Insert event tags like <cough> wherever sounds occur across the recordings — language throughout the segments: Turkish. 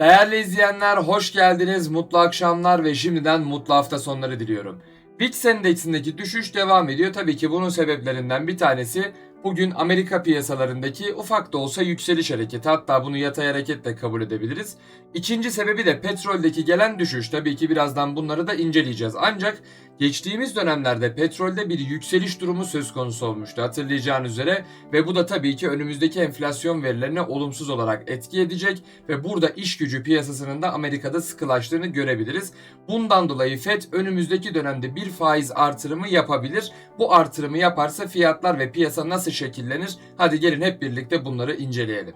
Değerli izleyenler hoş geldiniz. Mutlu akşamlar ve şimdiden mutlu hafta sonları diliyorum. VIX düşüş devam ediyor. Tabii ki bunun sebeplerinden bir tanesi bugün Amerika piyasalarındaki ufak da olsa yükseliş hareketi. Hatta bunu yatay hareket de kabul edebiliriz. İkinci sebebi de petroldeki gelen düşüş. Tabii ki birazdan bunları da inceleyeceğiz. Ancak geçtiğimiz dönemlerde petrolde bir yükseliş durumu söz konusu olmuştu hatırlayacağınız üzere ve bu da tabii ki önümüzdeki enflasyon verilerine olumsuz olarak etki edecek ve burada iş gücü piyasasının da Amerika'da sıkılaştığını görebiliriz. Bundan dolayı FED önümüzdeki dönemde bir faiz artırımı yapabilir. Bu artırımı yaparsa fiyatlar ve piyasa nasıl şekillenir? Hadi gelin hep birlikte bunları inceleyelim.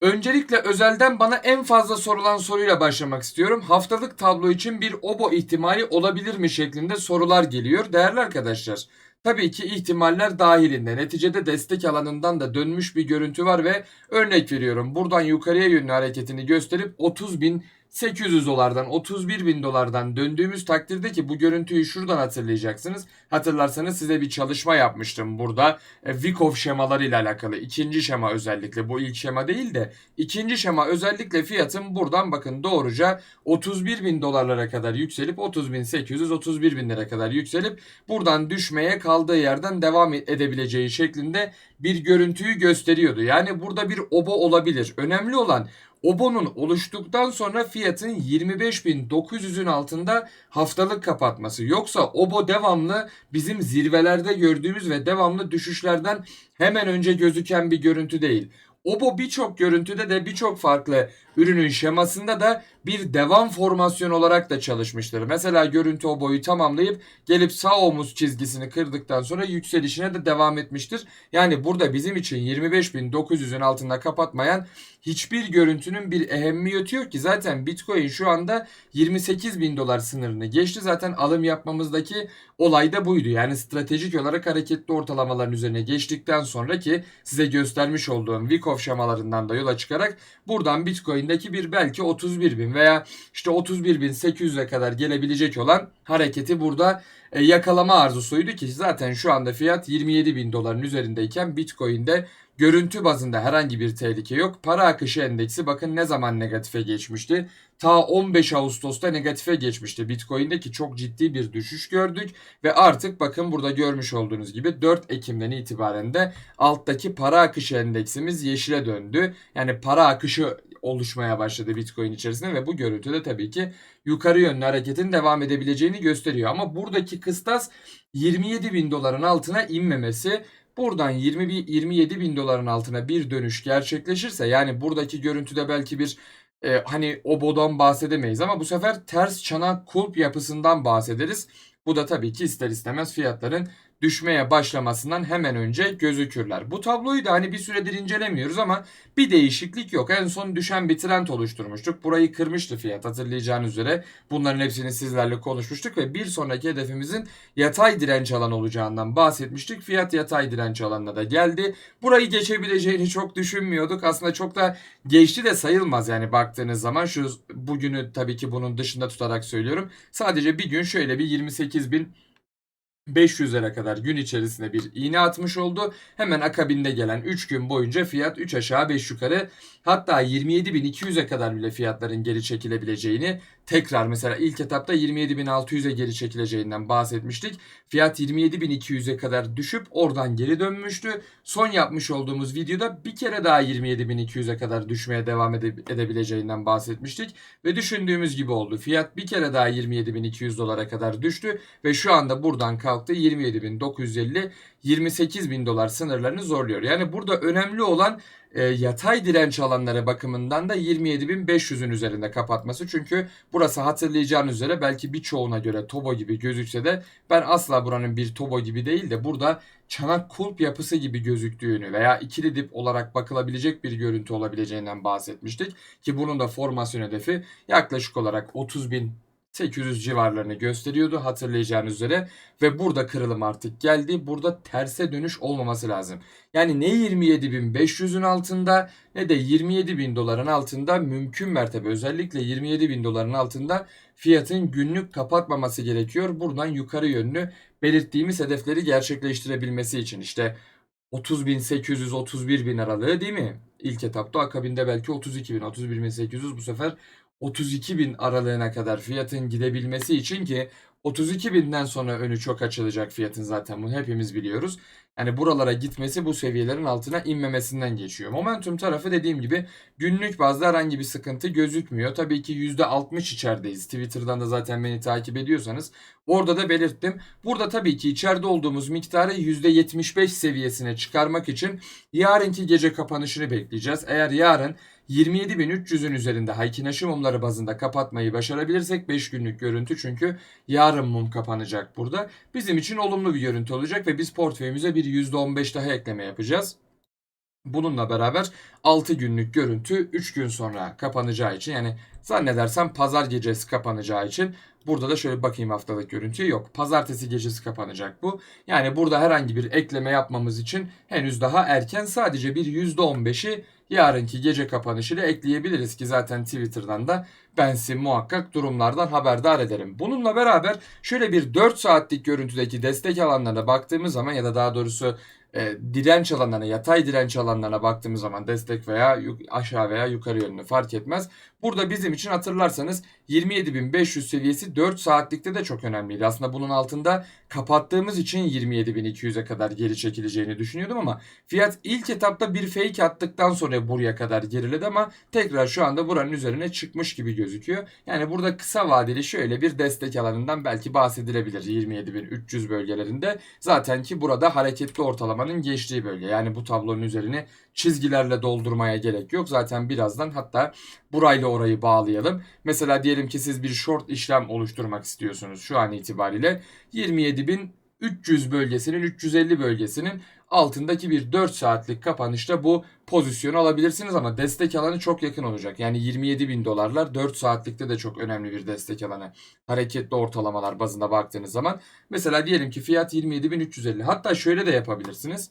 Öncelikle özelden bana en fazla sorulan soruyla başlamak istiyorum. Haftalık tablo için bir obo ihtimali olabilir mi şeklinde sorular geliyor. Değerli arkadaşlar, tabii ki ihtimaller dahilinde. Neticede destek alanından da dönmüş bir görüntü var ve örnek veriyorum. Buradan yukarıya yönlü hareketini gösterip 30 bin 800 dolardan 31 bin dolardan döndüğümüz takdirde ki bu görüntüyü şuradan hatırlayacaksınız. Hatırlarsanız size bir çalışma yapmıştım burada. E, şemaları ile alakalı. ikinci şema özellikle bu ilk şema değil de ikinci şema özellikle fiyatın buradan bakın doğruca 31 bin dolarlara kadar yükselip 30 bin 800 31 bin lira kadar yükselip buradan düşmeye kaldığı yerden devam edebileceği şeklinde bir görüntüyü gösteriyordu. Yani burada bir obo olabilir. Önemli olan Obo'nun oluştuktan sonra fiyatın 25.900'ün altında haftalık kapatması. Yoksa Obo devamlı bizim zirvelerde gördüğümüz ve devamlı düşüşlerden hemen önce gözüken bir görüntü değil. Obo birçok görüntüde de birçok farklı ürünün şemasında da bir devam formasyon olarak da çalışmıştır. Mesela görüntü o boyu tamamlayıp gelip sağ omuz çizgisini kırdıktan sonra yükselişine de devam etmiştir. Yani burada bizim için 25.900'ün altında kapatmayan hiçbir görüntünün bir ehemmiyeti yok ki zaten Bitcoin şu anda 28 bin dolar sınırını geçti. Zaten alım yapmamızdaki olay da buydu. Yani stratejik olarak hareketli ortalamaların üzerine geçtikten sonra ki size göstermiş olduğum Wyckoff şemalarından da yola çıkarak buradan Bitcoin'deki bir belki 31 bin veya işte 31 bin 800'e kadar gelebilecek olan hareketi burada e, yakalama arzusuydu ki zaten şu anda fiyat 27 bin doların üzerindeyken Bitcoin'de Görüntü bazında herhangi bir tehlike yok. Para akışı endeksi bakın ne zaman negatife geçmişti. Ta 15 Ağustos'ta negatife geçmişti. Bitcoin'deki çok ciddi bir düşüş gördük ve artık bakın burada görmüş olduğunuz gibi 4 Ekim'den itibaren de alttaki para akışı endeksimiz yeşile döndü. Yani para akışı oluşmaya başladı Bitcoin içerisinde ve bu görüntüde tabii ki yukarı yönlü hareketin devam edebileceğini gösteriyor. Ama buradaki kıstas 27 bin doların altına inmemesi Buradan 20 bin, 27 bin doların altına bir dönüş gerçekleşirse yani buradaki görüntüde belki bir e, hani obodan bahsedemeyiz ama bu sefer ters çanak kulp yapısından bahsederiz. Bu da tabii ki ister istemez fiyatların düşmeye başlamasından hemen önce gözükürler. Bu tabloyu da hani bir süredir incelemiyoruz ama bir değişiklik yok. En son düşen bir trend oluşturmuştuk. Burayı kırmıştı fiyat hatırlayacağınız üzere. Bunların hepsini sizlerle konuşmuştuk ve bir sonraki hedefimizin yatay direnç alanı olacağından bahsetmiştik. Fiyat yatay direnç alanına da geldi. Burayı geçebileceğini çok düşünmüyorduk. Aslında çok da geçti de sayılmaz yani baktığınız zaman. Şu bugünü tabii ki bunun dışında tutarak söylüyorum. Sadece bir gün şöyle bir 28 bin 500'lere kadar gün içerisinde bir iğne atmış oldu. Hemen akabinde gelen 3 gün boyunca fiyat 3 aşağı 5 yukarı hatta 27.200'e kadar bile fiyatların geri çekilebileceğini tekrar mesela ilk etapta 27.600'e geri çekileceğinden bahsetmiştik. Fiyat 27.200'e kadar düşüp oradan geri dönmüştü. Son yapmış olduğumuz videoda bir kere daha 27.200'e kadar düşmeye devam ede- edebileceğinden bahsetmiştik. Ve düşündüğümüz gibi oldu. Fiyat bir kere daha 27.200 dolara kadar düştü ve şu anda buradan kalktı 27.950 28.000 dolar sınırlarını zorluyor. Yani burada önemli olan e, yatay direnç alanları bakımından da 27.500'ün üzerinde kapatması. Çünkü burası hatırlayacağınız üzere belki birçoğuna göre Tobo gibi gözükse de ben asla buranın bir Tobo gibi değil de burada çanak kulp yapısı gibi gözüktüğünü veya ikili dip olarak bakılabilecek bir görüntü olabileceğinden bahsetmiştik. Ki bunun da formasyon hedefi yaklaşık olarak 30 bin 800 civarlarını gösteriyordu hatırlayacağınız üzere ve burada kırılım artık geldi. Burada terse dönüş olmaması lazım. Yani ne 27.500'ün altında ne de 27.000 doların altında mümkün mertebe özellikle 27.000 doların altında fiyatın günlük kapatmaması gerekiyor. Buradan yukarı yönlü belirttiğimiz hedefleri gerçekleştirebilmesi için işte 30.800-31.000 aralığı değil mi? İlk etapta akabinde belki 32.000, 31.800 bu sefer 32.000 aralığına kadar fiyatın gidebilmesi için ki 32.000'den sonra önü çok açılacak fiyatın zaten bunu hepimiz biliyoruz. Yani buralara gitmesi bu seviyelerin altına inmemesinden geçiyor. Momentum tarafı dediğim gibi günlük bazda herhangi bir sıkıntı gözükmüyor. Tabii ki %60 içerideyiz. Twitter'dan da zaten beni takip ediyorsanız orada da belirttim. Burada tabii ki içeride olduğumuz miktarı %75 seviyesine çıkarmak için yarınki gece kapanışını bekleyeceğiz. Eğer yarın 27.300'ün üzerinde Haykin mumları bazında kapatmayı başarabilirsek 5 günlük görüntü çünkü yarın mum kapanacak burada. Bizim için olumlu bir görüntü olacak ve biz portföyümüze bir %15 daha ekleme yapacağız. Bununla beraber 6 günlük görüntü 3 gün sonra kapanacağı için yani zannedersem pazar gecesi kapanacağı için burada da şöyle bakayım haftalık görüntüye yok. Pazartesi gecesi kapanacak bu. Yani burada herhangi bir ekleme yapmamız için henüz daha erken sadece bir %15'i yarınki gece kapanışıyla ekleyebiliriz ki zaten Twitter'dan da ben sizi muhakkak durumlardan haberdar ederim. Bununla beraber şöyle bir 4 saatlik görüntüdeki destek alanlarına baktığımız zaman ya da daha doğrusu e, direnç alanlarına, yatay direnç alanlarına baktığımız zaman destek veya aşağı veya yukarı yönlü fark etmez. Burada bizim için hatırlarsanız 27.500 seviyesi 4 saatlikte de çok önemliydi. Aslında bunun altında kapattığımız için 27.200'e kadar geri çekileceğini düşünüyordum ama fiyat ilk etapta bir fake attıktan sonra buraya kadar geriledi ama tekrar şu anda buranın üzerine çıkmış gibi gözüküyor. Yani burada kısa vadeli şöyle bir destek alanından belki bahsedilebilir 27.300 bölgelerinde. Zaten ki burada hareketli ortalamanın geçtiği bölge. Yani bu tablonun üzerine çizgilerle doldurmaya gerek yok. Zaten birazdan hatta burayla orayı bağlayalım. Mesela diyelim ki siz bir short işlem oluşturmak istiyorsunuz şu an itibariyle 27.300 bölgesinin 350 bölgesinin altındaki bir 4 saatlik kapanışta bu pozisyonu alabilirsiniz ama destek alanı çok yakın olacak. Yani 27 bin dolarlar 4 saatlikte de çok önemli bir destek alanı. Hareketli ortalamalar bazında baktığınız zaman. Mesela diyelim ki fiyat 27.350 hatta şöyle de yapabilirsiniz.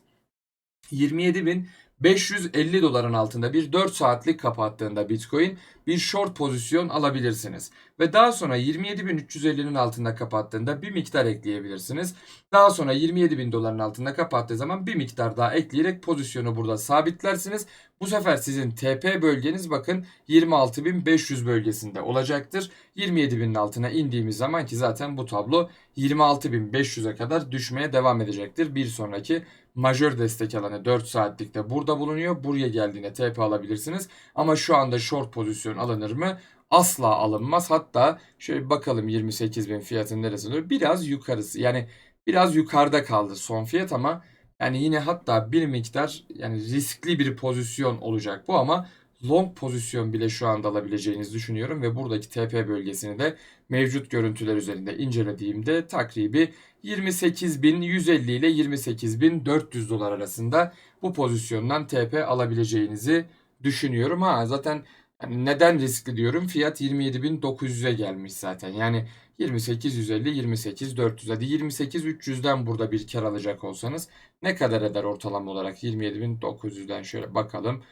27.000 550 doların altında bir 4 saatlik kapattığında Bitcoin bir short pozisyon alabilirsiniz. Ve daha sonra 27.350'nin altında kapattığında bir miktar ekleyebilirsiniz. Daha sonra 27.000 doların altında kapattığı zaman bir miktar daha ekleyerek pozisyonu burada sabitlersiniz. Bu sefer sizin TP bölgeniz bakın 26.500 bölgesinde olacaktır. 27.000'in altına indiğimiz zaman ki zaten bu tablo 26.500'e kadar düşmeye devam edecektir. Bir sonraki majör destek alanı 4 saatlikte burada bulunuyor. Buraya geldiğinde TP alabilirsiniz. Ama şu anda short pozisyon alınır mı? Asla alınmaz. Hatta şöyle bakalım 28 bin fiyatın neresinde? Biraz yukarısı. Yani biraz yukarıda kaldı son fiyat ama yani yine hatta bir miktar yani riskli bir pozisyon olacak bu ama long pozisyon bile şu anda alabileceğinizi düşünüyorum ve buradaki TP bölgesini de mevcut görüntüler üzerinde incelediğimde takribi 28.150 ile 28.400 dolar arasında bu pozisyondan TP alabileceğinizi düşünüyorum. Ha zaten yani neden riskli diyorum? Fiyat 27.900'e gelmiş zaten. Yani 28.150, 28.400 hadi 28.300'den burada bir kar alacak olsanız ne kadar eder ortalama olarak 27.900'den şöyle bakalım.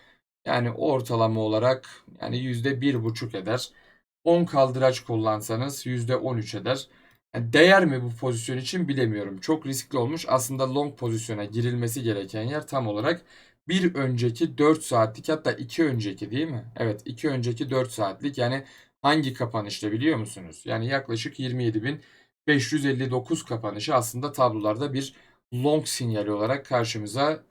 Yani ortalama olarak yani %1,5 eder. 10 kaldıraç kullansanız %13 eder. Değer mi bu pozisyon için bilemiyorum. Çok riskli olmuş. Aslında long pozisyona girilmesi gereken yer tam olarak bir önceki 4 saatlik hatta 2 önceki değil mi? Evet 2 önceki 4 saatlik yani hangi kapanışta biliyor musunuz? Yani yaklaşık 27.559 kapanışı aslında tablolarda bir long sinyali olarak karşımıza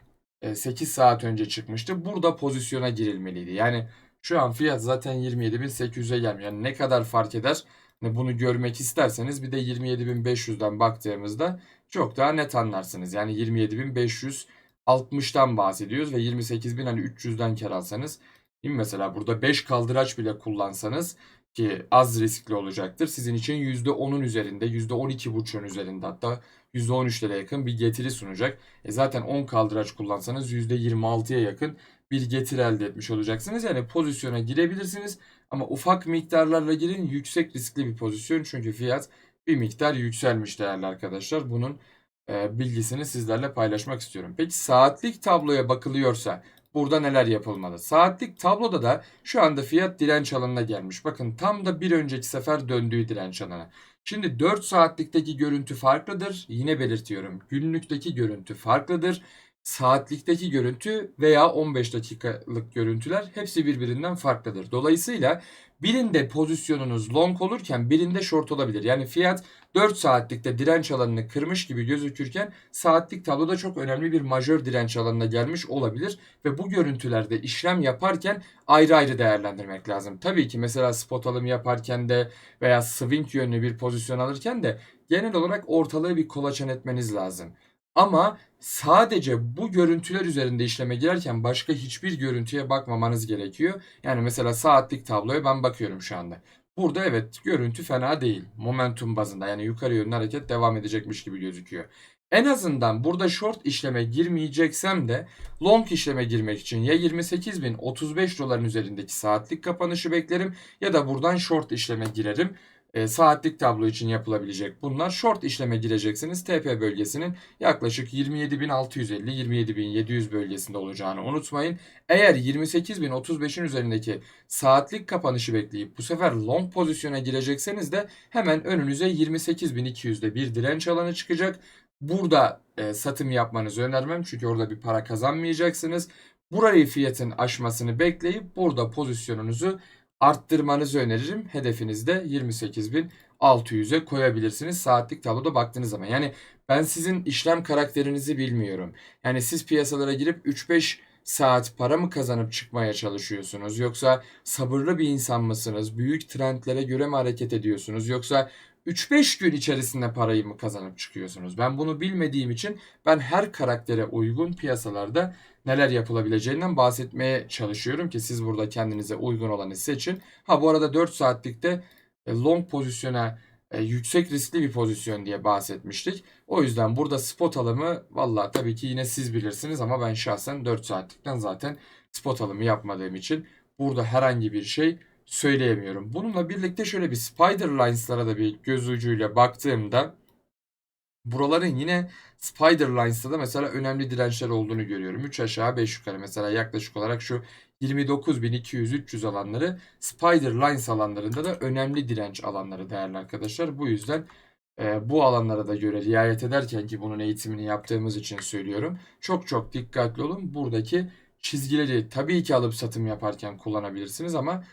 8 e, saat önce çıkmıştı. Burada pozisyona girilmeliydi. Yani şu an fiyat zaten 27.800'e gelmiyor. Yani ne kadar fark eder? Hani bunu görmek isterseniz bir de 27.500'den baktığımızda çok daha net anlarsınız. Yani 27.560'dan bahsediyoruz ve 28.000 hani 300'den kar alsanız değil mi? Mesela burada 5 kaldıraç bile kullansanız ki az riskli olacaktır. Sizin için %10'un üzerinde, %12,5'un üzerinde hatta %13'lere yakın bir getiri sunacak. E zaten 10 kaldıraç kullansanız %26'ya yakın bir getiri elde etmiş olacaksınız. Yani pozisyona girebilirsiniz Ama ufak miktarlarla girin yüksek riskli bir pozisyon çünkü fiyat bir miktar yükselmiş değerli arkadaşlar. Bunun e, bilgisini sizlerle paylaşmak istiyorum. Peki saatlik tabloya bakılıyorsa burada neler yapılmalı? Saatlik tabloda da şu anda fiyat direnç alanına gelmiş. Bakın tam da bir önceki sefer döndüğü direnç alanı. Şimdi 4 saatlikteki görüntü farklıdır. Yine belirtiyorum. Günlükteki görüntü farklıdır. Saatlikteki görüntü veya 15 dakikalık görüntüler hepsi birbirinden farklıdır. Dolayısıyla birinde pozisyonunuz long olurken birinde short olabilir. Yani fiyat 4 saatlikte direnç alanını kırmış gibi gözükürken saatlik tabloda çok önemli bir majör direnç alanına gelmiş olabilir ve bu görüntülerde işlem yaparken ayrı ayrı değerlendirmek lazım. Tabii ki mesela spot alım yaparken de veya swing yönlü bir pozisyon alırken de genel olarak ortalığı bir kolaçan etmeniz lazım. Ama sadece bu görüntüler üzerinde işleme girerken başka hiçbir görüntüye bakmamanız gerekiyor. Yani mesela saatlik tabloya ben bakıyorum şu anda. Burada evet görüntü fena değil. Momentum bazında yani yukarı yönlü hareket devam edecekmiş gibi gözüküyor. En azından burada short işleme girmeyeceksem de long işleme girmek için ya 28.035 doların üzerindeki saatlik kapanışı beklerim ya da buradan short işleme girerim. E, saatlik tablo için yapılabilecek bunlar. Short işleme gireceksiniz. TP bölgesinin yaklaşık 27.650-27.700 bölgesinde olacağını unutmayın. Eğer 28.035'in üzerindeki saatlik kapanışı bekleyip bu sefer long pozisyona girecekseniz de hemen önünüze 28.200'de bir direnç alanı çıkacak. Burada e, satım yapmanızı önermem çünkü orada bir para kazanmayacaksınız. Burayı fiyatın aşmasını bekleyip burada pozisyonunuzu arttırmanızı öneririm. Hedefinizi de 28.600'e koyabilirsiniz saatlik tabloda baktığınız zaman. Yani ben sizin işlem karakterinizi bilmiyorum. Yani siz piyasalara girip 3-5 saat para mı kazanıp çıkmaya çalışıyorsunuz? Yoksa sabırlı bir insan mısınız? Büyük trendlere göre mi hareket ediyorsunuz? Yoksa 3-5 gün içerisinde parayı mı kazanıp çıkıyorsunuz? Ben bunu bilmediğim için ben her karaktere uygun piyasalarda neler yapılabileceğinden bahsetmeye çalışıyorum ki siz burada kendinize uygun olanı seçin. Ha bu arada 4 saatlikte e, long pozisyona e, yüksek riskli bir pozisyon diye bahsetmiştik. O yüzden burada spot alımı valla tabii ki yine siz bilirsiniz ama ben şahsen 4 saatlikten zaten spot alımı yapmadığım için burada herhangi bir şey söyleyemiyorum. Bununla birlikte şöyle bir Spider Lines'lara da bir göz ucuyla baktığımda buraların yine Spider Lines'ta da mesela önemli dirençler olduğunu görüyorum. 3 aşağı 5 yukarı mesela yaklaşık olarak şu 29.200-300 alanları Spider Lines alanlarında da önemli direnç alanları değerli arkadaşlar. Bu yüzden e, bu alanlara da göre riayet ederken ki bunun eğitimini yaptığımız için söylüyorum. Çok çok dikkatli olun. Buradaki çizgileri tabii ki alıp satım yaparken kullanabilirsiniz ama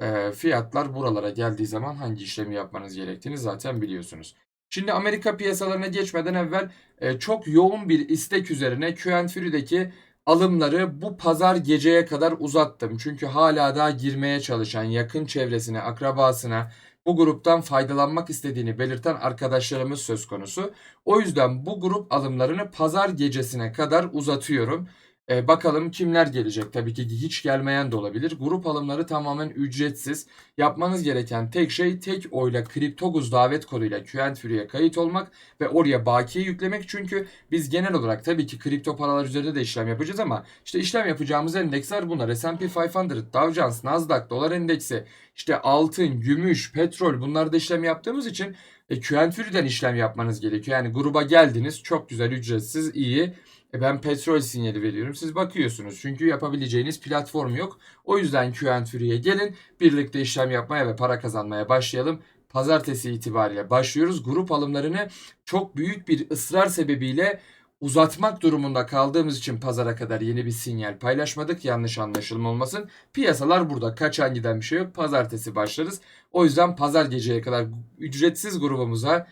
e, fiyatlar buralara geldiği zaman hangi işlemi yapmanız gerektiğini zaten biliyorsunuz. Şimdi Amerika piyasalarına geçmeden evvel e, çok yoğun bir istek üzerine Q Fury'deki alımları bu pazar geceye kadar uzattım. Çünkü hala daha girmeye çalışan yakın çevresine, akrabasına bu gruptan faydalanmak istediğini belirten arkadaşlarımız söz konusu. O yüzden bu grup alımlarını pazar gecesine kadar uzatıyorum. E, bakalım kimler gelecek? Tabii ki hiç gelmeyen de olabilir. Grup alımları tamamen ücretsiz. Yapmanız gereken tek şey tek oyla Kriptoguz davet koduyla QNFury'e kayıt olmak ve oraya bakiye yüklemek. Çünkü biz genel olarak tabii ki kripto paralar üzerinde de işlem yapacağız ama işte işlem yapacağımız endeksler bunlar. S&P 500, Dow Jones, Nasdaq, dolar endeksi, işte altın, gümüş, petrol bunlarda işlem yaptığımız için e, QNFury'den işlem yapmanız gerekiyor. Yani gruba geldiniz çok güzel ücretsiz iyi ben petrol sinyali veriyorum. Siz bakıyorsunuz. Çünkü yapabileceğiniz platform yok. O yüzden Q&Fury'e gelin. Birlikte işlem yapmaya ve para kazanmaya başlayalım. Pazartesi itibariyle başlıyoruz. Grup alımlarını çok büyük bir ısrar sebebiyle uzatmak durumunda kaldığımız için pazara kadar yeni bir sinyal paylaşmadık. Yanlış anlaşılma olmasın. Piyasalar burada. Kaçan giden bir şey yok. Pazartesi başlarız. O yüzden pazar geceye kadar ücretsiz grubumuza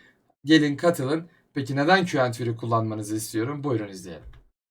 gelin katılın. Peki neden QNFury kullanmanızı istiyorum? Buyurun izleyelim.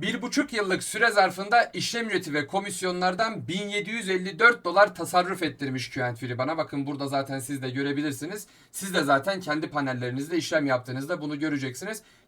Bir buçuk yıllık süre zarfında işlem ücreti ve komisyonlardan 1754 dolar tasarruf ettirmiş Q&Free bana. Bakın burada zaten siz de görebilirsiniz. Siz de zaten kendi panellerinizde işlem yaptığınızda bunu göreceksiniz.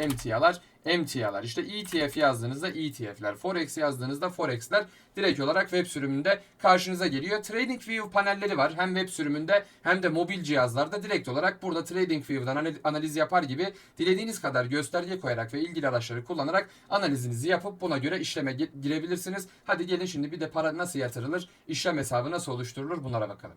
emtialar emtialar. İşte ETF yazdığınızda ETF'ler, Forex yazdığınızda Forex'ler direkt olarak web sürümünde karşınıza geliyor. TradingView panelleri var. Hem web sürümünde hem de mobil cihazlarda direkt olarak burada TradingView'dan anal- analiz yapar gibi dilediğiniz kadar gösterge koyarak ve ilgili araçları kullanarak analizinizi yapıp buna göre işleme gi- girebilirsiniz. Hadi gelin şimdi bir de para nasıl yatırılır, işlem hesabı nasıl oluşturulur bunlara bakalım.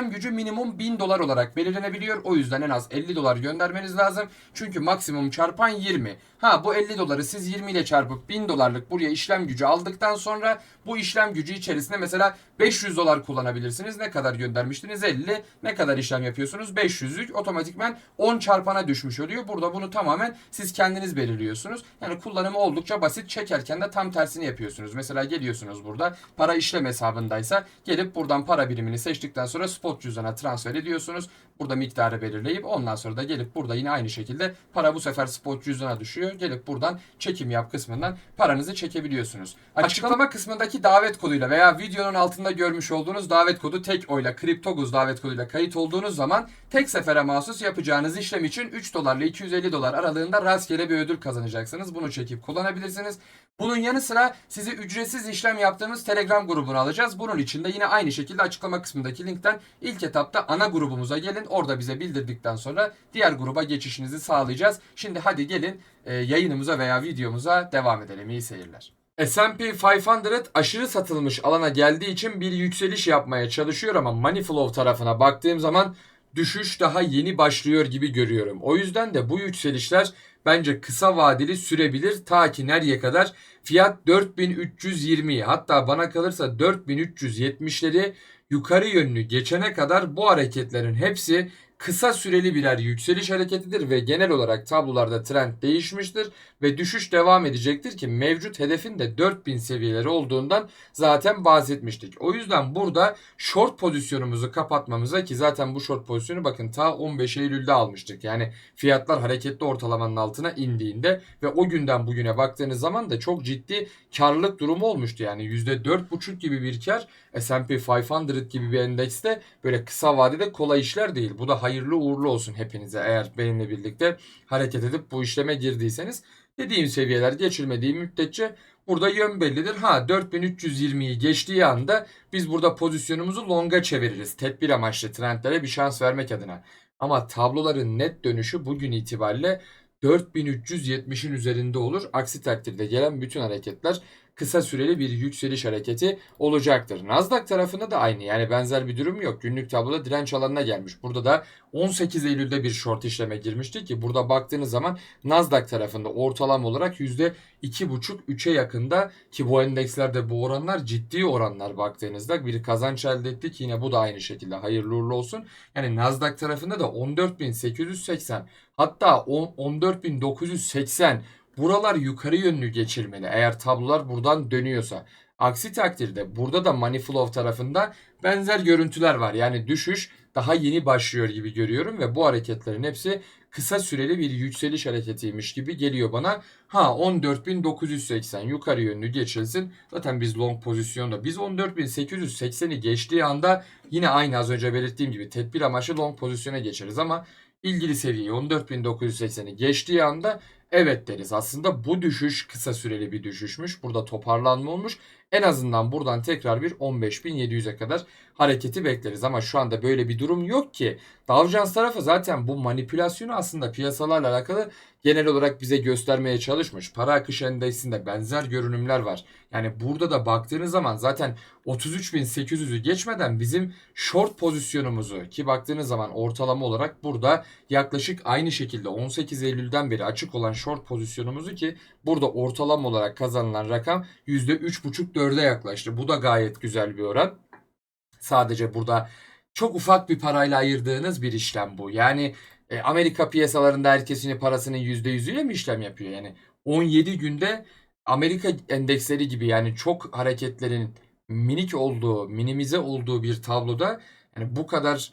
gücü minimum 1000 dolar olarak belirlenebiliyor. O yüzden en az 50 dolar göndermeniz lazım. Çünkü maksimum çarpan 20. Ha bu 50 doları siz 20 ile çarpıp 1000 dolarlık buraya işlem gücü aldıktan sonra bu işlem gücü içerisinde mesela 500 dolar kullanabilirsiniz. Ne kadar göndermiştiniz? 50. Ne kadar işlem yapıyorsunuz? 500'lük otomatikman 10 çarpana düşmüş oluyor. Burada bunu tamamen siz kendiniz belirliyorsunuz. Yani kullanımı oldukça basit. Çekerken de tam tersini yapıyorsunuz. Mesela geliyorsunuz burada para işlem hesabındaysa gelip buradan para birimini seçtikten sonra spot cüzdana transfer ediyorsunuz. Burada miktarı belirleyip ondan sonra da gelip burada yine aynı şekilde para bu sefer spot cüzdana düşüyor. Gelip buradan çekim yap kısmından paranızı çekebiliyorsunuz. Açıklama kısmındaki davet koduyla veya videonun altında görmüş olduğunuz davet kodu tek oyla kriptoguz davet koduyla kayıt olduğunuz zaman tek sefere mahsus yapacağınız işlem için 3 dolarla 250 dolar aralığında rastgele bir ödül kazanacaksınız. Bunu çekip kullanabilirsiniz. Bunun yanı sıra sizi ücretsiz işlem yaptığımız Telegram grubuna alacağız. Bunun için de yine aynı şekilde açıklama kısmındaki linkten ilk etapta ana grubumuza gelin. Orada bize bildirdikten sonra diğer gruba geçişinizi sağlayacağız. Şimdi hadi gelin e, yayınımıza veya videomuza devam edelim. İyi seyirler. S&P 500 aşırı satılmış alana geldiği için bir yükseliş yapmaya çalışıyor ama money flow tarafına baktığım zaman düşüş daha yeni başlıyor gibi görüyorum. O yüzden de bu yükselişler bence kısa vadeli sürebilir ta ki nereye kadar? Fiyat 4320'yi hatta bana kalırsa 4370'leri yukarı yönlü geçene kadar bu hareketlerin hepsi kısa süreli birer yükseliş hareketidir ve genel olarak tablolarda trend değişmiştir ve düşüş devam edecektir ki mevcut hedefin de 4000 seviyeleri olduğundan zaten bahsetmiştik. O yüzden burada short pozisyonumuzu kapatmamıza ki zaten bu short pozisyonu bakın ta 15 Eylül'de almıştık. Yani fiyatlar hareketli ortalamanın altına indiğinde ve o günden bugüne baktığınız zaman da çok ciddi karlılık durumu olmuştu. Yani %4,5 gibi bir kar S&P 500 gibi bir endekste böyle kısa vadede kolay işler değil. Bu da hayırlı uğurlu olsun hepinize eğer benimle birlikte hareket edip bu işleme girdiyseniz. Dediğim seviyeler geçilmediği müddetçe burada yön bellidir. Ha 4320'yi geçtiği anda biz burada pozisyonumuzu longa çeviririz. Tedbir amaçlı trendlere bir şans vermek adına. Ama tabloların net dönüşü bugün itibariyle 4370'in üzerinde olur. Aksi takdirde gelen bütün hareketler kısa süreli bir yükseliş hareketi olacaktır. Nasdaq tarafında da aynı yani benzer bir durum yok. Günlük tabloda direnç alanına gelmiş. Burada da 18 Eylül'de bir short işleme girmişti ki burada baktığınız zaman Nasdaq tarafında ortalama olarak %2,5-3'e yakında ki bu endekslerde bu oranlar ciddi oranlar baktığınızda bir kazanç elde ettik. Yine bu da aynı şekilde hayırlı uğurlu olsun. Yani Nasdaq tarafında da 14.880 hatta 14.980 buralar yukarı yönlü geçilmeli eğer tablolar buradan dönüyorsa. Aksi takdirde burada da money flow tarafında benzer görüntüler var. Yani düşüş daha yeni başlıyor gibi görüyorum ve bu hareketlerin hepsi kısa süreli bir yükseliş hareketiymiş gibi geliyor bana. Ha 14.980 yukarı yönlü geçilsin. Zaten biz long pozisyonda. Biz 14.880'i geçtiği anda yine aynı az önce belirttiğim gibi tedbir amaçlı long pozisyona geçeriz ama ilgili seviyeyi 14.980'i geçtiği anda Evet deriz. Aslında bu düşüş kısa süreli bir düşüşmüş. Burada toparlanma olmuş. En azından buradan tekrar bir 15.700'e kadar hareketi bekleriz. Ama şu anda böyle bir durum yok ki. Dow Jones tarafı zaten bu manipülasyonu aslında piyasalarla alakalı genel olarak bize göstermeye çalışmış. Para akış endeksinde benzer görünümler var. Yani burada da baktığınız zaman zaten 33.800'ü geçmeden bizim short pozisyonumuzu ki baktığınız zaman ortalama olarak burada yaklaşık aynı şekilde 18 Eylül'den beri açık olan short pozisyonumuzu ki burada ortalama olarak kazanılan rakam %3,5-4'e yaklaştı. Bu da gayet güzel bir oran. Sadece burada çok ufak bir parayla ayırdığınız bir işlem bu. Yani e, Amerika piyasalarında herkesin parasının %100'üyle mi işlem yapıyor? Yani 17 günde Amerika endeksleri gibi yani çok hareketlerin minik olduğu, minimize olduğu bir tabloda yani bu kadar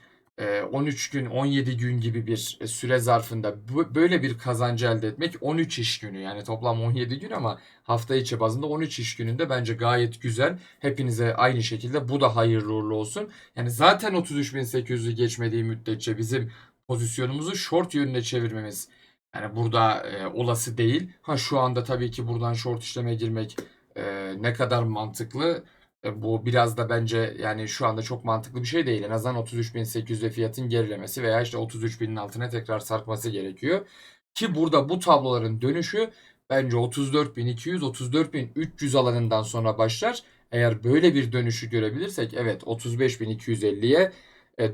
13 gün, 17 gün gibi bir süre zarfında böyle bir kazancı elde etmek 13 iş günü yani toplam 17 gün ama hafta içi bazında 13 iş gününde bence gayet güzel. Hepinize aynı şekilde bu da hayırlı uğurlu olsun. Yani zaten 33.800'ü geçmediği müddetçe bizim pozisyonumuzu short yönüne çevirmemiz yani burada e, olası değil. Ha şu anda tabii ki buradan short işleme girmek e, ne kadar mantıklı? E, bu biraz da bence yani şu anda çok mantıklı bir şey değil. En azından 33.800'de fiyatın gerilemesi veya işte 33.000'in altına tekrar sarkması gerekiyor. Ki burada bu tabloların dönüşü bence 34.200 34.300 alanından sonra başlar. Eğer böyle bir dönüşü görebilirsek evet 35.250'ye e,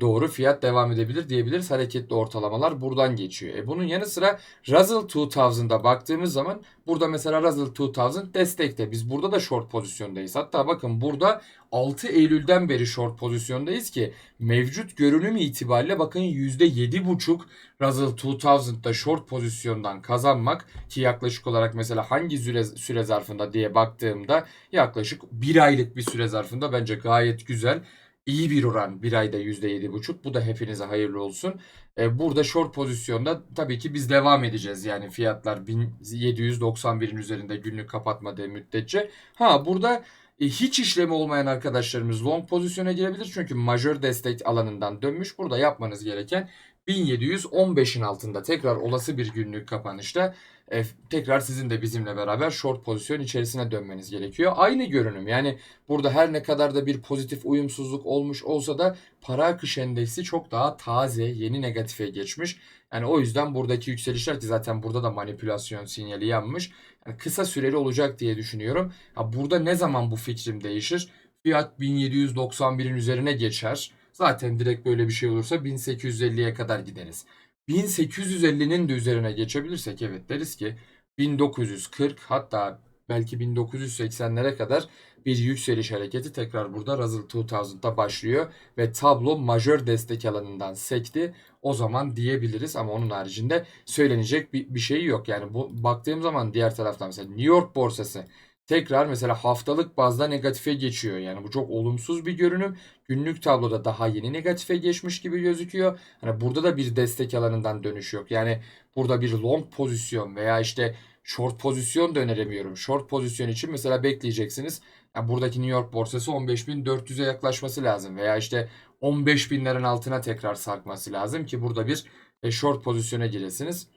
doğru fiyat devam edebilir diyebiliriz. Hareketli ortalamalar buradan geçiyor. E bunun yanı sıra Russell 2000'da baktığımız zaman burada mesela Russell 2000 destekte. Biz burada da short pozisyondayız. Hatta bakın burada 6 Eylül'den beri short pozisyondayız ki mevcut görünüm itibariyle bakın %7,5 Russell 2000'da short pozisyondan kazanmak ki yaklaşık olarak mesela hangi süre, süre zarfında diye baktığımda yaklaşık bir aylık bir süre zarfında bence gayet güzel iyi bir oran bir ayda %7,5. Bu da hepinize hayırlı olsun. E, burada short pozisyonda tabii ki biz devam edeceğiz. Yani fiyatlar 1791'in üzerinde günlük kapatmadığı müddetçe. Ha burada e, hiç işlemi olmayan arkadaşlarımız long pozisyona girebilir. Çünkü majör destek alanından dönmüş. Burada yapmanız gereken 1715'in altında tekrar olası bir günlük kapanışta e, tekrar sizin de bizimle beraber short pozisyon içerisine dönmeniz gerekiyor. Aynı görünüm yani burada her ne kadar da bir pozitif uyumsuzluk olmuş olsa da para akış endeksi çok daha taze, yeni negatife geçmiş. Yani o yüzden buradaki yükselişler ki zaten burada da manipülasyon sinyali yanmış. Yani kısa süreli olacak diye düşünüyorum. Ya burada ne zaman bu fikrim değişir? Fiyat 1791'in üzerine geçer. Zaten direkt böyle bir şey olursa 1850'ye kadar gideriz. 1850'nin de üzerine geçebilirsek evet deriz ki 1940 hatta belki 1980'lere kadar bir yükseliş hareketi tekrar burada Russell 2000'da başlıyor ve tablo majör destek alanından sekti. O zaman diyebiliriz ama onun haricinde söylenecek bir, bir şey yok. Yani bu baktığım zaman diğer taraftan mesela New York borsası tekrar mesela haftalık bazda negatife geçiyor. Yani bu çok olumsuz bir görünüm. Günlük tabloda daha yeni negatife geçmiş gibi gözüküyor. Hani burada da bir destek alanından dönüş yok. Yani burada bir long pozisyon veya işte short pozisyon da öneremiyorum. Short pozisyon için mesela bekleyeceksiniz. Yani buradaki New York borsası 15.400'e yaklaşması lazım veya işte 15.000'lerin altına tekrar sarkması lazım ki burada bir e, short pozisyona giresiniz.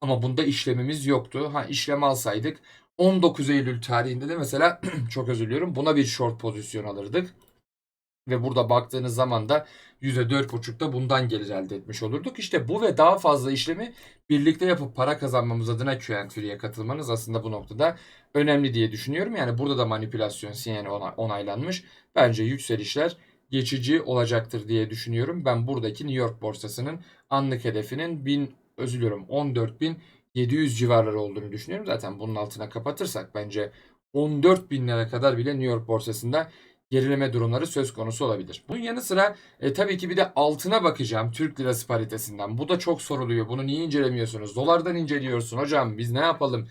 Ama bunda işlemimiz yoktu. Ha işlem alsaydık 19 Eylül tarihinde de mesela <clears throat> çok özür diliyorum buna bir short pozisyon alırdık. Ve burada baktığınız zaman da %4,5'da bundan gelir elde etmiş olurduk. İşte bu ve daha fazla işlemi birlikte yapıp para kazanmamız adına Q&T'ye katılmanız aslında bu noktada önemli diye düşünüyorum. Yani burada da manipülasyon sinyali onaylanmış. Bence yükselişler geçici olacaktır diye düşünüyorum. Ben buradaki New York borsasının anlık hedefinin 1000 özür diliyorum 14.700 civarları olduğunu düşünüyorum. Zaten bunun altına kapatırsak bence 14 binlere kadar bile New York borsasında gerileme durumları söz konusu olabilir. Bunun yanı sıra e, tabii ki bir de altına bakacağım Türk lirası paritesinden. Bu da çok soruluyor. Bunu niye incelemiyorsunuz? Dolardan inceliyorsun hocam biz ne yapalım?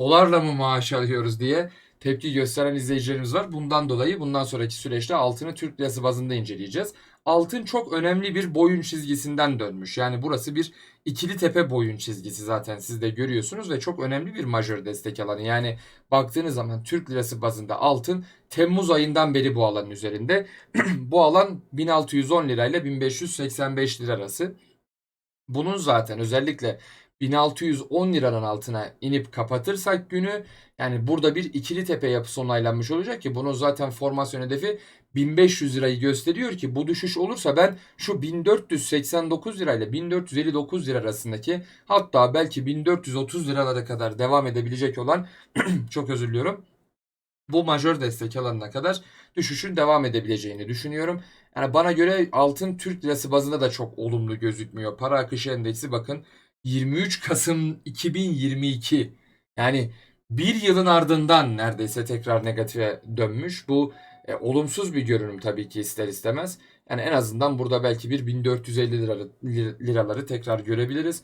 Dolarla mı maaş alıyoruz diye tepki gösteren izleyicilerimiz var. Bundan dolayı bundan sonraki süreçte altını Türk lirası bazında inceleyeceğiz. Altın çok önemli bir boyun çizgisinden dönmüş. Yani burası bir ikili tepe boyun çizgisi zaten siz de görüyorsunuz ve çok önemli bir majör destek alanı. Yani baktığınız zaman Türk lirası bazında altın Temmuz ayından beri bu alanın üzerinde. <clears throat> bu alan 1610 lirayla 1585 lira arası. Bunun zaten özellikle 1610 liranın altına inip kapatırsak günü yani burada bir ikili tepe yapısı onaylanmış olacak ki bunun zaten formasyon hedefi 1500 lirayı gösteriyor ki bu düşüş olursa ben şu 1489 lirayla 1459 lira arasındaki hatta belki 1430 liralara kadar devam edebilecek olan <clears throat> çok özür diliyorum. Bu majör destek alanına kadar düşüşün devam edebileceğini düşünüyorum. Yani bana göre altın Türk lirası bazında da çok olumlu gözükmüyor. Para akışı endeksi bakın 23 Kasım 2022 yani bir yılın ardından neredeyse tekrar negatife dönmüş. Bu e, olumsuz bir görünüm tabii ki ister istemez. Yani en azından burada belki bir 1450 liraları, liraları tekrar görebiliriz.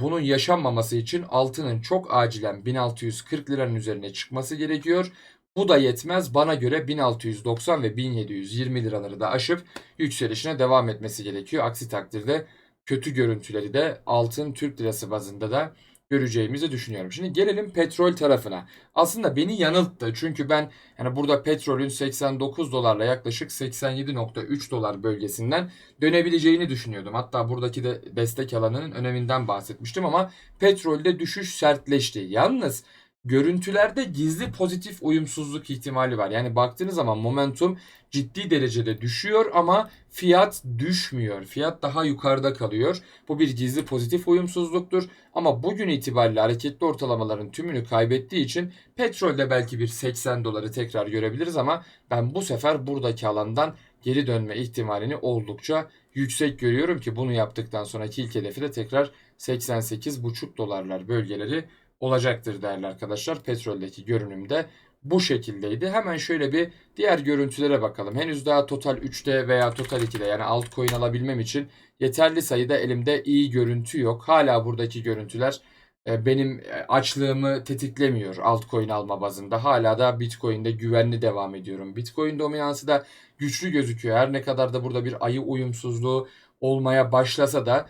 Bunun yaşanmaması için altının çok acilen 1640 liranın üzerine çıkması gerekiyor. Bu da yetmez. Bana göre 1690 ve 1720 liraları da aşıp yükselişine devam etmesi gerekiyor. Aksi takdirde kötü görüntüleri de altın Türk lirası bazında da göreceğimizi düşünüyorum. Şimdi gelelim petrol tarafına. Aslında beni yanılttı. Çünkü ben yani burada petrolün 89 dolarla yaklaşık 87.3 dolar bölgesinden dönebileceğini düşünüyordum. Hatta buradaki de destek alanının öneminden bahsetmiştim ama petrolde düşüş sertleşti. Yalnız görüntülerde gizli pozitif uyumsuzluk ihtimali var. Yani baktığınız zaman momentum ciddi derecede düşüyor ama fiyat düşmüyor. Fiyat daha yukarıda kalıyor. Bu bir gizli pozitif uyumsuzluktur. Ama bugün itibariyle hareketli ortalamaların tümünü kaybettiği için petrolde belki bir 80 doları tekrar görebiliriz ama ben bu sefer buradaki alandan geri dönme ihtimalini oldukça yüksek görüyorum ki bunu yaptıktan sonraki ilk hedefi de tekrar 88,5 dolarlar bölgeleri olacaktır değerli arkadaşlar. Petroldeki görünümde bu şekildeydi. Hemen şöyle bir diğer görüntülere bakalım. Henüz daha Total 3'te veya Total 2'de yani altcoin alabilmem için yeterli sayıda elimde iyi görüntü yok. Hala buradaki görüntüler e, benim e, açlığımı tetiklemiyor altcoin alma bazında. Hala da Bitcoin'de güvenli devam ediyorum. Bitcoin dominansı da güçlü gözüküyor. Her ne kadar da burada bir ayı uyumsuzluğu olmaya başlasa da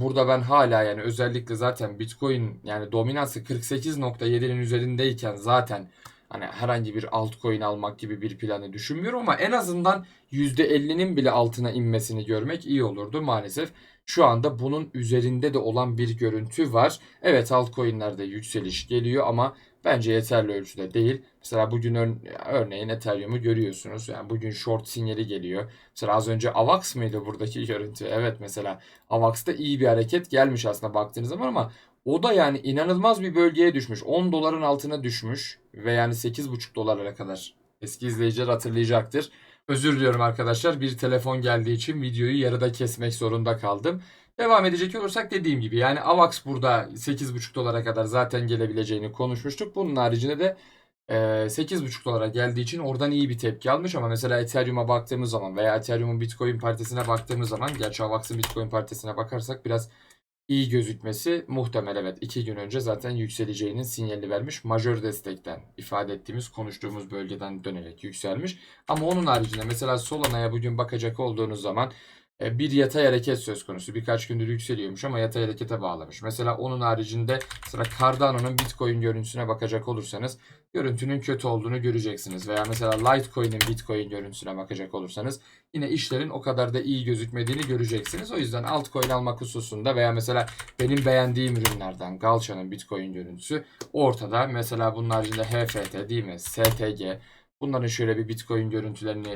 burada ben hala yani özellikle zaten Bitcoin yani dominansı 48.7'nin üzerindeyken zaten hani herhangi bir altcoin almak gibi bir planı düşünmüyorum ama en azından %50'nin bile altına inmesini görmek iyi olurdu maalesef. Şu anda bunun üzerinde de olan bir görüntü var. Evet altcoin'lerde yükseliş geliyor ama bence yeterli ölçüde değil. Mesela bugün örneğin Ethereum'u görüyorsunuz. Yani bugün short sinyali geliyor. Mesela az önce AVAX mıydı buradaki <laughs> görüntü? Evet mesela AVAX'ta iyi bir hareket gelmiş aslında baktığınız zaman ama o da yani inanılmaz bir bölgeye düşmüş. 10 doların altına düşmüş ve yani 8,5 dolara kadar. Eski izleyiciler hatırlayacaktır. Özür diliyorum arkadaşlar. Bir telefon geldiği için videoyu yarıda kesmek zorunda kaldım. Devam edecek olursak dediğim gibi yani AVAX burada 8,5 dolara kadar zaten gelebileceğini konuşmuştuk. Bunun haricinde de 8,5 dolara geldiği için oradan iyi bir tepki almış ama mesela Ethereum'a baktığımız zaman veya Ethereum'un Bitcoin partisine baktığımız zaman gerçi AVAX'ın Bitcoin partisine bakarsak biraz iyi gözükmesi muhtemel evet. 2 gün önce zaten yükseleceğinin sinyalini vermiş. Majör destekten ifade ettiğimiz konuştuğumuz bölgeden dönerek yükselmiş. Ama onun haricinde mesela Solana'ya bugün bakacak olduğunuz zaman e, bir yatay hareket söz konusu. Birkaç gündür yükseliyormuş ama yatay harekete bağlamış. Mesela onun haricinde sıra Cardano'nun Bitcoin görüntüsüne bakacak olursanız görüntünün kötü olduğunu göreceksiniz. Veya mesela Litecoin'in Bitcoin görüntüsüne bakacak olursanız yine işlerin o kadar da iyi gözükmediğini göreceksiniz. O yüzden altcoin almak hususunda veya mesela benim beğendiğim ürünlerden Galcha'nın Bitcoin görüntüsü ortada. Mesela bunun haricinde HFT değil mi? STG. Bunların şöyle bir Bitcoin görüntülerini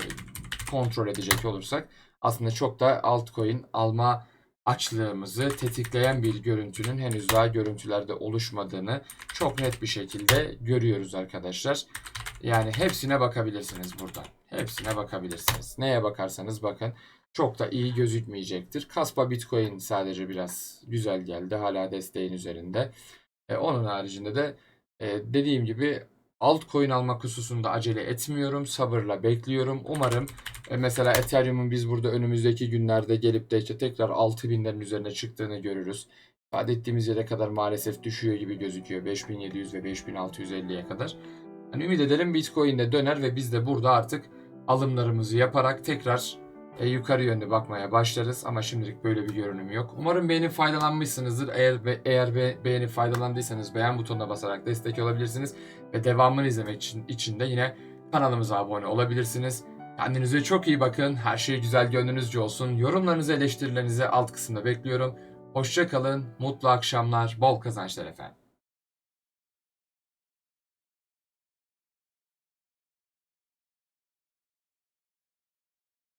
kontrol edecek olursak aslında çok da altcoin alma açlığımızı tetikleyen bir görüntünün henüz daha görüntülerde oluşmadığını çok net bir şekilde görüyoruz arkadaşlar. Yani hepsine bakabilirsiniz burada. Hepsine bakabilirsiniz. Neye bakarsanız bakın çok da iyi gözükmeyecektir. Kaspa Bitcoin sadece biraz güzel geldi. Hala desteğin üzerinde. E, onun haricinde de e, dediğim gibi altcoin almak hususunda acele etmiyorum. Sabırla bekliyorum. Umarım e, mesela Ethereum'un biz burada önümüzdeki günlerde gelip de işte tekrar 6000'lerin üzerine çıktığını görürüz. İfade ettiğimiz yere kadar maalesef düşüyor gibi gözüküyor. 5700 ve 5650'ye kadar. Yani ümit edelim Bitcoin de döner ve biz de burada artık alımlarımızı yaparak tekrar e, yukarı yönde bakmaya başlarız ama şimdilik böyle bir görünüm yok. Umarım beğenip faydalanmışsınızdır. Eğer be, eğer be, beğenip faydalandıysanız beğen butonuna basarak destek olabilirsiniz ve devamını izlemek için, için de yine kanalımıza abone olabilirsiniz. Kendinize çok iyi bakın. Her şey güzel gönlünüzce olsun. Yorumlarınızı, eleştirilerinizi alt kısımda bekliyorum. Hoşça kalın, mutlu akşamlar, bol kazançlar efendim.